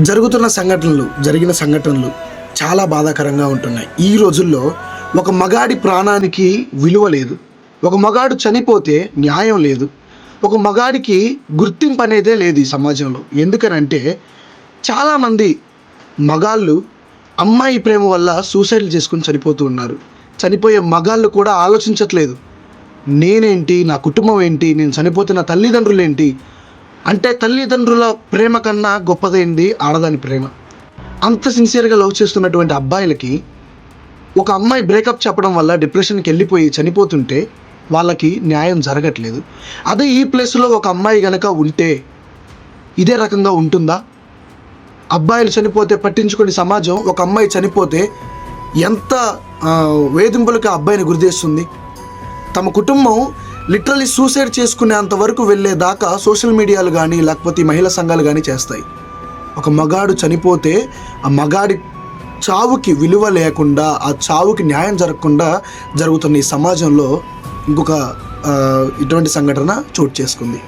జరుగుతున్న సంఘటనలు జరిగిన సంఘటనలు చాలా బాధాకరంగా ఉంటున్నాయి. ఈ రోజుల్లో ఒక మగాడి ప్రాణానికి విలువ లేదు. ఒక మగాడు చనిపోతే న్యాయం లేదు. ఒక మగాడికి గుర్తింపు అనేదే లేదు ఈ సమాజంలో. ఎందుకనంటే చాలామంది మగాళ్ళు అమ్మాయి ప్రేమ వల్ల సూసైడ్లు చేసుకుని చనిపోతూ ఉన్నారు. చనిపోయే మగాళ్ళు కూడా ఆలోచించట్లేదు. నేనేంటి? నా కుటుంబం ఏంటి? నేను చనిపోతే నా తల్లిదండ్రులు ఏంటి? అంటే తల్లిదండ్రుల ప్రేమ కన్నా గొప్పదైంది ఆడదాని ప్రేమ. అంత సిన్సియర్గా లవ్ చేస్తున్నటువంటి అబ్బాయిలకి ఒక అమ్మాయి బ్రేకప్ చెప్పడం వల్ల డిప్రెషన్కి వెళ్ళిపోయి చనిపోతుంటే వాళ్ళకి న్యాయం జరగట్లేదు. అదే ఈ ప్లేస్లో ఒక అమ్మాయి గనక ఉంటే ఇదే రకంగా ఉంటుందా? అబ్బాయిలు చనిపోతే పట్టించుకునే సమాజం ఒక అమ్మాయి చనిపోతే ఎంత వేధింపులకు ఆ అబ్బాయిని గురిదేస్తుంది తమ కుటుంబం లిటరలీ సూసైడ్ చేసుకునేంత వరకు వెళ్ళేదాకా సోషల్ మీడియాలు కానీ లేకపోతే మహిళా సంఘాలు కానీ చేస్తాయి. ఒక మగాడు చనిపోతే ఆ మగాడి చావుకి విలువ లేకుండా ఆ చావుకి న్యాయం జరగకుండా జరుగుతున్న ఈ సమాజంలో ఇంకొక ఇటువంటి సంఘటన చోటు చేసుకుంది.